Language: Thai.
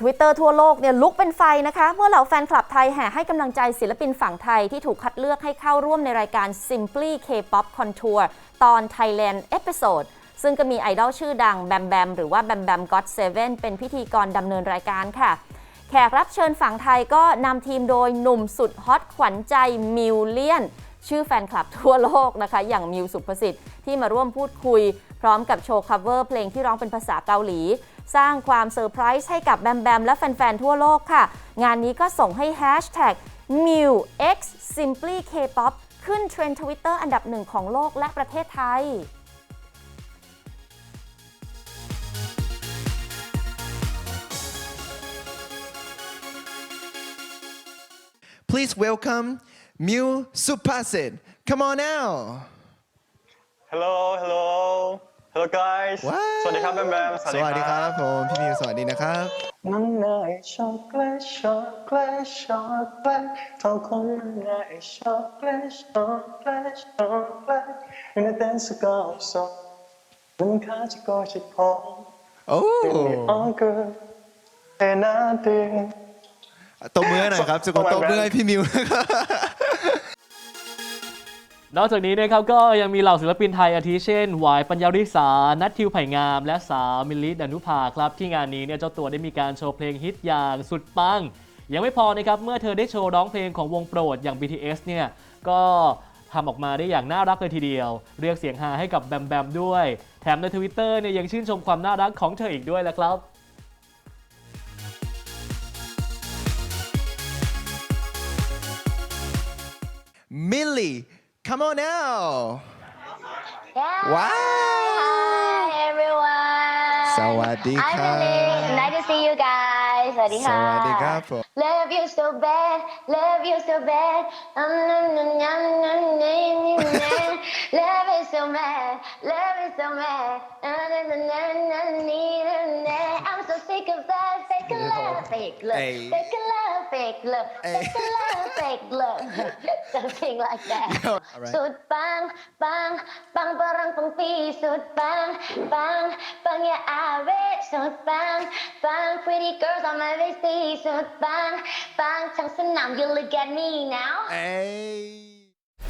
Twitter ทั่วโลกเนี่ยลุกเป็นไฟนะคะ เมื่อเหล่าแฟนคลับไทยแห่ให้กำลังใจศิลปินฝั่งไทยที่ถูกคัดเลือกให้เข้าร่วมในรายการ Simply K-pop Contour ตอน Thailand Episode ซึ่งก็มีไอดอลชื่อดังแบมแบมหรือว่าแบมแบมก็อตเซเว่นเป็นพิธีกรดำเนินรายการค่ะ แขกรับเชิญฝั่งไทยก็นำทีมโดยหนุ่มสุดฮอตขวัญใจมิวเลียน ชื่อแฟนคลับทั่วโลกนะคะ อย่างมิวสุภสิทธิ์ที่มาร่วมพูดคุย พร้อมกับโชว์คัฟเวอร์เพลงที่ร้องเป็นภาษาเกาหลี สร้างความเซอร์ไพรส์ให้กับแบมแบมและแฟน ๆ ทั่วโลกค่ะ งานนี้ก็ส่งให้แฮชแท็ก m i w x simply K-pop ขึ้นเทรนด์ทวิตเตอร์อันดับหนึ่งของโลกและประเทศไทย Please welcome Mew Supasit. Come on now. Hello Hello Hello guys Wow. สวัสดีครับแบมแบมสวัสดีครับผมพี่มิวสวัสดีนะครับมันเนยช็อกโกแลตช็อกโกแลตช็อกโกแลตทองคำมันเนยช็อกโกแลตช็อกโกแลตช็อกโกแลตอยู่ในเต้นสกอร์สดแล้วมันขาจะกอชิดพอโอ้อ๋อเกินเอนาดีตบมือหน่อยครับสุกตบมือให้พี่มิว นอกจากนี้นะครับก็ยังมีเหล่าศิลปินไทยอาทิเช่นหวายปัญญาริสา นัททิวไผ่งาม และสาวมิลลิดานุภาครับ ที่งานนี้เนี่ยเจ้าตัวได้มีการโชว์เพลงฮิตอย่างสุดปัง ยังไม่พอนะครับเมื่อเธอได้โชว์ร้องเพลงของวงโปรดอย่าง BTS เนี่ยก็ทำออกมาได้อย่างน่ารักเลยทีเดียว เรียกเสียงฮาให้กับแบมแบมด้วย แถมในทวิตเตอร์เนี่ยยังชื่นชมความน่ารักของเธออีกด้วยแหละครับ Millie Come on now. Yeah. Wow. Hi, everyone. Sawadee I'm Nice to see you guys. Sawadee Love you so bad. Love you so bad. Um, num, num, num, num, num, num, num. Love so. Love so num, num, num, num, num, num. I'm so sick of that. Fake love. Fake love. Fake love. Fake love, Hey. fake love, fake love. Something like that. Alright. สุดปังปังปังปะรังปังปีสุดปังปังปังอย่าอาเวสุดปังปัง pretty girls on my face สุดปังปังทั้งสนาม you look at me now เอ้ย